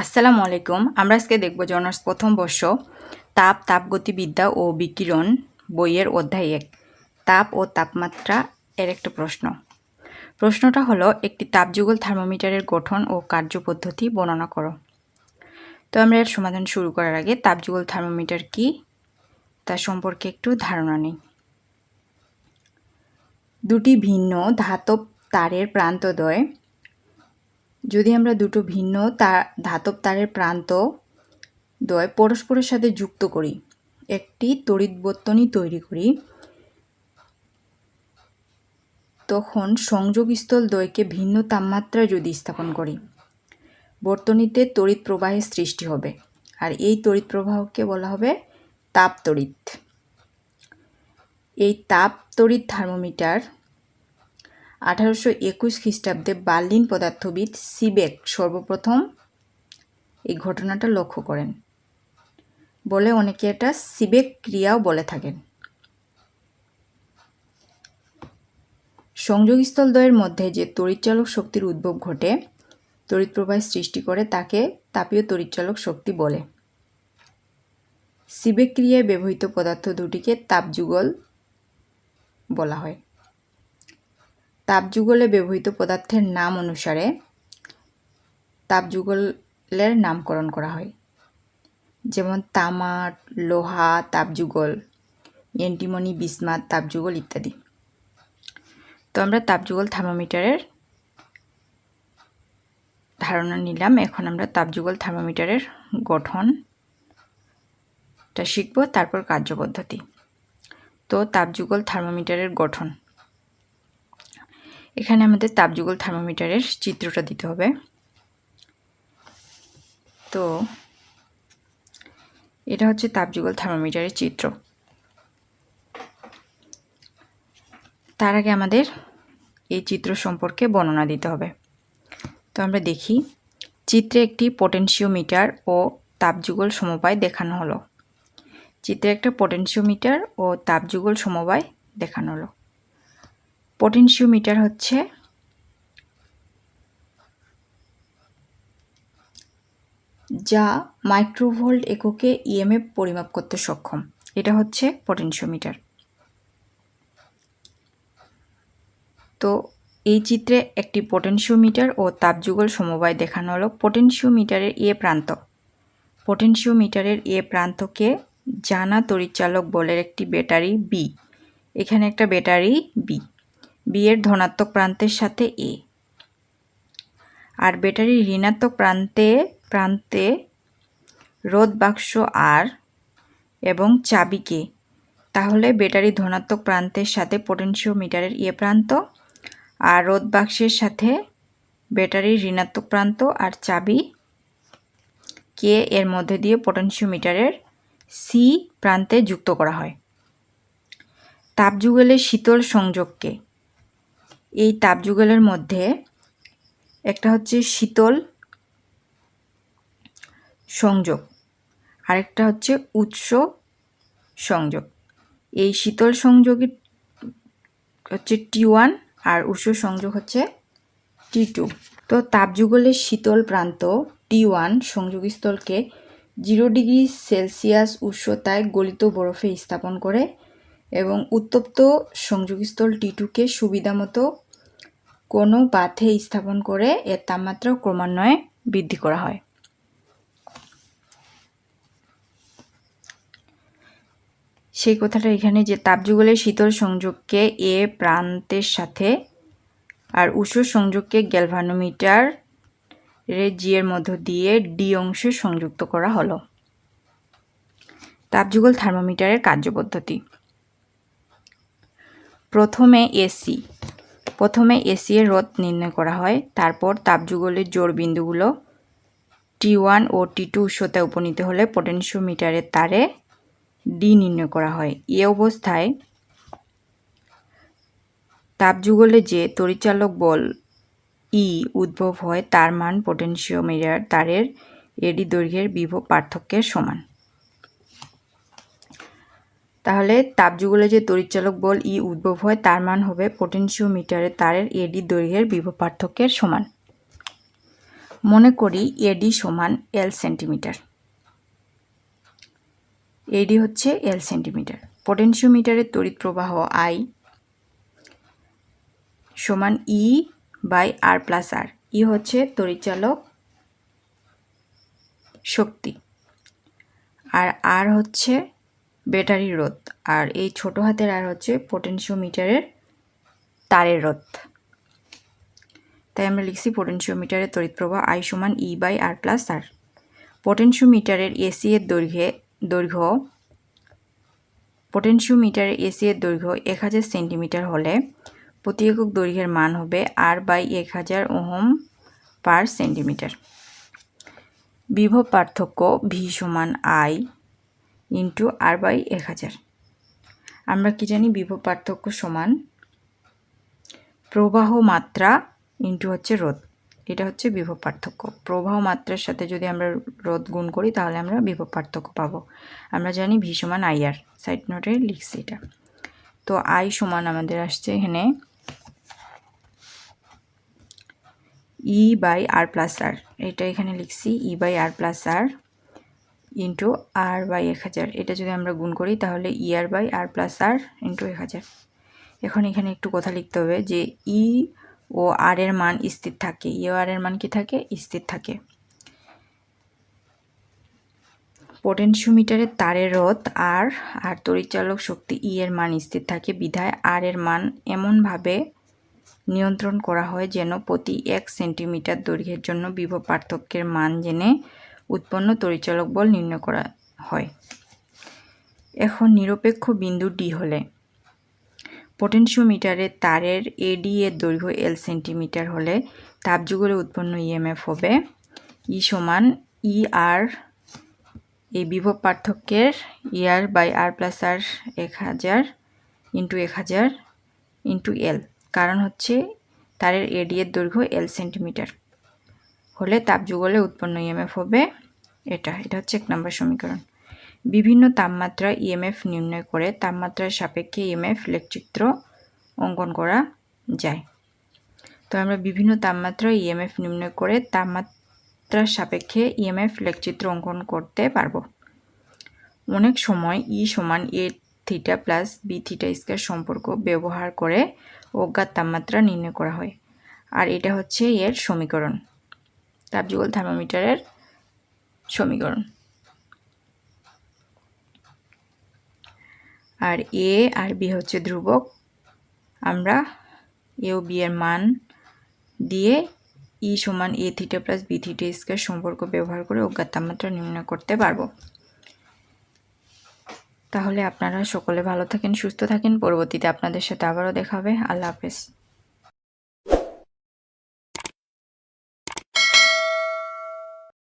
আসসালামু আলাইকুম। আমরা আজকে দেখব যে অনার্স প্রথম বর্ষ, তাপ, তাপগতিবিদ্যা ও বিকিরণ বইয়ের অধ্যায় এক, তাপ ও তাপমাত্রা এর একটা প্রশ্ন। প্রশ্নটা হলো, একটি তাপযুগল থার্মোমিটারের গঠন ও কার্যপদ্ধতি বর্ণনা করো। তো আমরা এর সমাধান শুরু করার আগে, তাপযুগল থার্মোমিটার কি? তা সম্পর্কে একটু ধারণা নেই। দুটি ভিন্ন ধাতব তারের প্রান্তদ্বয় যদি আমরা দুটো ভিন্ন তার ধাতব তারের প্রান্ত দ্বয় পরস্পরের সাথে যুক্ত করি, একটি তড়িৎ বর্তনী তৈরি করি, তখন সংযোগস্থল দ্বয়কে ভিন্ন তাপমাত্রায় যদি স্থাপন করি, বর্তনীতে তড়িৎ প্রবাহের সৃষ্টি হবে। আর এই তড়িৎ প্রবাহকে বলা হবে তাপ তড়িৎ। এই তাপ তড়িৎ থার্মোমিটার আঠারোশো একুশ খ্রিস্টাব্দে বার্লিন পদার্থবিদ সিবেক সর্বপ্রথম এই ঘটনাটা লক্ষ্য করেন। বলে অনেকে এটা সিবেক ক্রিয়াও বলে থাকেন। সংযোগস্থল দ্বয়ের মধ্যে যে তড়িৎচালক শক্তির উদ্ভব ঘটে, তড়িৎ প্রবাহের সৃষ্টি করে তাকে তাপীয় তড়িৎচালক শক্তি বলে। সিবেক ক্রিয়ায় ব্যবহৃত পদার্থ দুটিকে তাপযুগল বলা হয়। তাপযুগলে ব্যবহৃত পদার্থের নাম অনুসারে তাপযুগলের নামকরণ করা হয়। যেমন তামা লোহা, তাপযুগল, এন্টিমনি বিসমাত তাপযুগল ইত্যাদি। তো আমরা তাপযুগল থার্মোমিটারের ধারণা নিলাম। এখন আমরা তাপযুগল থার্মোমিটারের গঠনটা শিখব, তারপর কার্যপদ্ধতি। তো তাপযুগল থার্মোমিটারের গঠন। এখানে আমাদের তাপযুগল থার্মোমিটারের চিত্রটা দিতে হবে। তো এটা হচ্ছে তাপযুগল থার্মোমিটারের চিত্র। তার আগে আমাদের এই চিত্র সম্পর্কে বর্ণনা দিতে হবে। তো আমরা দেখি, চিত্রে একটি পটেনশিওমিটার ও তাপযুগল সমবায় দেখানো হলো। চিত্রে একটা পটেনশিওমিটার ও তাপযুগল সমবায় দেখানো হলো। পটেনশিওমিটার হচ্ছে যা মাইক্রোভোল্ট এককে ইএমএফ পরিমাপ করতে সক্ষম। এটা হচ্ছে পটেনশিওমিটার তো এই চিত্রে একটি পটেনশিওমিটার ও তাপযুগল সমবায় দেখানো হলো। পটেনশিওমিটারের এ প্রান্ত। পটেনশিওমিটারের এ প্রান্তকে জানা তরিচালক বলের একটি ব্যাটারি বি এখানে একটা ব্যাটারি বি বি এর ধনাত্মক প্রান্তের সাথে এ। আর ব্যাটারির ঋণাত্মক প্রান্তে প্রান্তে রোদ বাক্স আর এবং চাবিকে তাহলে ব্যাটারি ধনাত্মক প্রান্তের সাথে পোটেনশিওমিটারের ইয়ে প্রান্ত আর রোদ বাক্সের সাথে ব্যাটারির ঋণাত্মক প্রান্ত আর চাবি কে এর মধ্যে দিয়ে পোটেনশিওমিটারের সি প্রান্তে যুক্ত করা হয়। তাপযুগলের শীতল সংযোগকে এই তাপযুগলের মধ্যে একটা হচ্ছে শীতল সংযোগ, আরেকটা হচ্ছে উৎস সংযোগ। এই শীতল সংযোগের হচ্ছে টি ওয়ান আর উৎস সংযোগ হচ্ছে টি টু তো তাপযুগলের শীতল প্রান্ত টি ওয়ান সংযোগস্থলকে জিরো ডিগ্রি সেলসিয়াস উষ্ণতায় গলিত বরফে স্থাপন করে এবং উত্তপ্ত সংযোগস্থল টি টুকে সুবিধামতো কোনো পাথে স্থাপন করে এর তাপমাত্রা ক্রমান্বয়ে বৃদ্ধি করা হয়। সেই কথাটা এখানে যে তাপযুগলের শীতল সংযোগকে এ প্রান্তের সাথে আর উষ্ণ সংযোগকে গ্যালভানোমিটার জি এর মধ্য দিয়ে ডি অংশে সংযুক্ত করা হলো। তাপযুগল থার্মোমিটারের কার্যপদ্ধতি। প্রথমে এসি। প্রথমে এসি এর রোধ নির্ণয় করা হয়, তারপর তাপযুগলের জোর বিন্দুগুলো টি ওয়ান ও টি টু উচ্চতায় উপনীত হলে পোটেনশিওমিটারের তারে ডি নির্ণয় করা হয়। এ অবস্থায় তাপযুগলে যে তরিচালক বল ই উদ্ভব হয়, তার মান পোটেনশিওমিটার তারের এডি দৈর্ঘ্যের বিভব পার্থক্যের সমান। তাহলে তাপযুগলে যে তড়িৎচালক বল ই উদ্ভব হয়, তার মান হবে পোটেনশিওমিটারের তারের এডি দৈর্ঘ্যের বিভব পার্থক্যের সমান। মনে করি এডি সমান এল সেন্টিমিটার। এডি হচ্ছে এল সেন্টিমিটার। পটেনশিওমিটারের তড়িৎ প্রবাহ আই সমান ই বাই আর প্লাস আর। ই হচ্ছে তড়িৎচালক শক্তি। আর আর হচ্ছে ব্যাটারি রোধ। আর এই ছোট হাতের আর হচ্ছে পটেনশিওমিটারের তারের রোধ। তাই আমরা লিখছি পটেনশিওমিটারের তড়িৎ প্রবাহ আই সমান E by R plus R পটেনশিওমিটারের AC এর দৈর্ঘ্যে, দৈর্ঘ্য পটেনশিওমিটারের এসি এর দৈর্ঘ্য এক হাজার সেন্টিমিটার হলে প্রতি একক দৈর্ঘ্যের মান হবে আর বাই এক হাজার ওহম পার সেন্টিমিটার বিভব পার্থক্য ভি সমান আই ইন্টু আর বাই এক হাজার। আমরা কি জানি? বিভব পার্থক্য সমান প্রবাহ মাত্রা ইন্টু হচ্ছে রোধ। এটা হচ্ছে বিভব পার্থক্য। প্রবাহ মাত্রার সাথে যদি আমরা রোধ গুণ করি, তাহলে আমরা বিভব পার্থক্য পাবো। আমরা জানি ভি সমান আই আর। সাইড নোটে লিখছি এটা। তো আই সমান আমাদের আসছে এখানে ই বাই আর প্লাস আর। এটা এখানে লিখছি E by R plus R. Into R by এক হাজার। এটা যদি আমরা গুণ করি, তাহলে E R by R plus R into এক হাজার। এখন এখানে একটু কথা লিখতে হবে যে ই ও আর এর মান স্থির থাকে। ই ও আর এর মান কি থাকে? স্থির থাকে। পটেনশিওমিটারের তারের রথ আর আর তড়িৎচালক শক্তি ই এর মান স্থির থাকে। বিধায় আর এর মান এমনভাবে নিয়ন্ত্রণ করা হয় যেন প্রতি এক সেন্টিমিটার দৈর্ঘ্যের জন্য বিভব পার্থক্যের মান জেনে উৎপন্ন তড়িৎচালক বল নির্ণয় করা হয়। এখন নিরপেক্ষ বিন্দু ডি হলে পটেনশিওমিটারের তারের এডি এর দৈর্ঘ্য এল সেন্টিমিটার হলে তাপযুগলে উৎপন্ন ইএমএফ হবে ই সমান ই আর এই বিভব পার্থক্যের year by R plus R এক হাজার ইন্টু এক হাজার ইন্টু এল কারণ হচ্ছে তারের এডি এর দৈর্ঘ্য এল সেন্টিমিটার হলে তাপযুগলে উৎপন্ন ইএমএফ হবে এটা। এটা হচ্ছে এক নম্বর সমীকরণ। বিভিন্ন তাপমাত্রা ইএমএফ নির্ণয় করে তাপমাত্রার সাপেক্ষে ইএমএফ লেখচিত্র অঙ্কন করা যায়। তো আমরা বিভিন্ন তাপমাত্রা ইএমএফ নির্ণয় করে তাপমাত্রার সাপেক্ষে ইএমএফ লেখচিত্র অঙ্কন করতে পারব। অনেক সময় ই সমান A theta plus B theta square সম্পর্ক ব্যবহার করে অজ্ঞাত তাপমাত্রা নির্ণয় করা হয়। আর এটা হচ্ছে এর সমীকরণ। তাপযুগল থার্মোমিটারের সমীকরণ। আর এ আর বি হচ্ছে ধ্রুবক। আমরা এ ও বি এর মান দিয়ে ই সমান A theta plus B theta square সম্পর্ক ব্যবহার করে অজ্ঞাত তাপমাত্রা নির্ণয় করতে পারব। তাহলে আপনারা সকলে ভালো থাকেন, সুস্থ থাকেন। পরবর্তীতে আপনাদের সাথে আবারও দেখা হবে। আল্লাহ হাফেজ।